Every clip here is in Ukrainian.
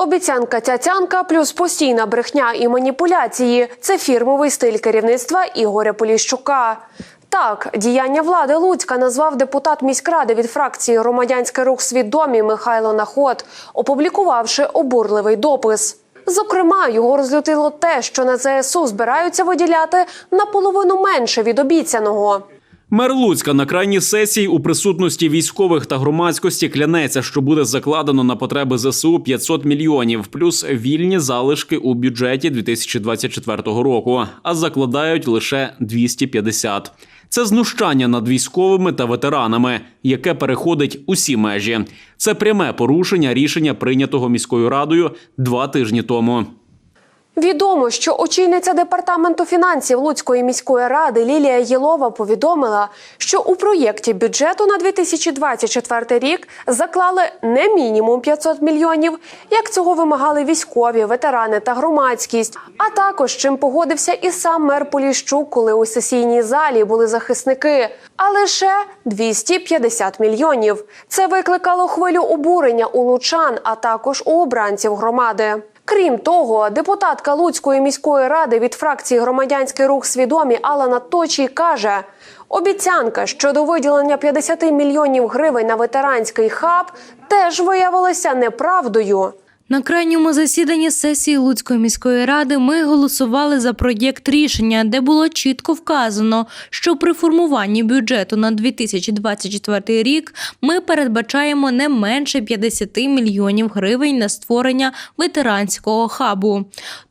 Обіцянка цяцянка плюс постійна брехня і маніпуляції це фірмовий стиль керівництва Ігоря Поліщука. Так, діяння влади Луцька назвав депутат міськради від фракції Громадянський рух свідомі Михайло Наход, опублікувавши обурливий допис. Зокрема, його розлютило те, що на ЗСУ збираються виділяти наполовину менше від обіцяного. Мер Луцька на крайній сесії у присутності військових та громадськості клянеться, що буде закладено на потреби ЗСУ 500 мільйонів, плюс вільні залишки у бюджеті 2024 року, а закладають лише 250. Це знущання над військовими та ветеранами, яке переходить усі межі. Це пряме порушення рішення, прийнятого міською радою два тижні тому. Відомо, що очільниця департаменту фінансів Луцької міської ради Лілія Єлова повідомила, що у проєкті бюджету на 2024 рік заклали не мінімум 500 мільйонів, як цього вимагали військові, ветерани та громадськість. А також чим погодився і сам мер Поліщук, коли у сесійній залі були захисники. А лише 250 мільйонів. Це викликало хвилю обурення у лучан, а також у обранців громади. Крім того, депутатка Луцької міської ради від фракції Громадянський рух свідомі Алана Точій каже: обіцянка щодо виділення 50 мільйонів гривень на ветеранський хаб теж виявилася неправдою. На крайньому засіданні сесії Луцької міської ради ми голосували за проєкт рішення, де було чітко вказано, що при формуванні бюджету на 2024 рік ми передбачаємо не менше 50 мільйонів гривень на створення ветеранського хабу.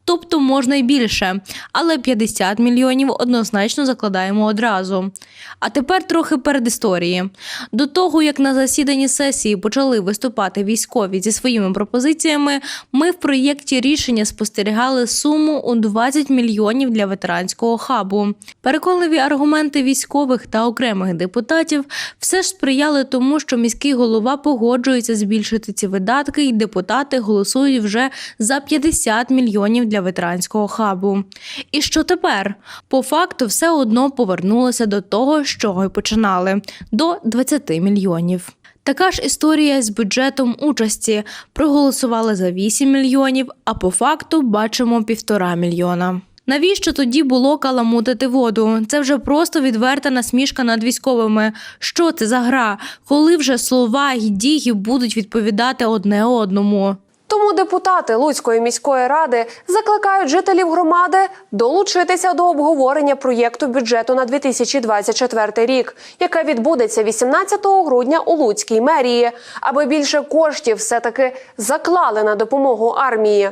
Тобто можна й більше, але 50 мільйонів однозначно закладаємо одразу. А тепер трохи передісторії. До того, як на засіданні сесії почали виступати військові зі своїми пропозиціями, ми в проєкті рішення спостерігали суму у 20 мільйонів для ветеранського хабу. Переконливі аргументи військових та окремих депутатів все ж сприяли тому, що міський голова погоджується збільшити ці видатки, і депутати голосують вже за 50 мільйонів для ветеранського хабу. І що тепер? По факту, все одно повернулося до того, з чого й починали до 20 мільйонів. Така ж історія з бюджетом участі. Проголосували за 8 мільйонів, а по факту бачимо півтора мільйона. Навіщо тоді було каламутити воду? Це вже просто відверта насмішка над військовими. Що це за гра? Коли вже слова й дії будуть відповідати одне одному? Депутати Луцької міської ради закликають жителів громади долучитися до обговорення проєкту бюджету на 2024 рік, яке відбудеться 18 грудня у Луцькій мерії, аби більше коштів все таки заклали на допомогу армії.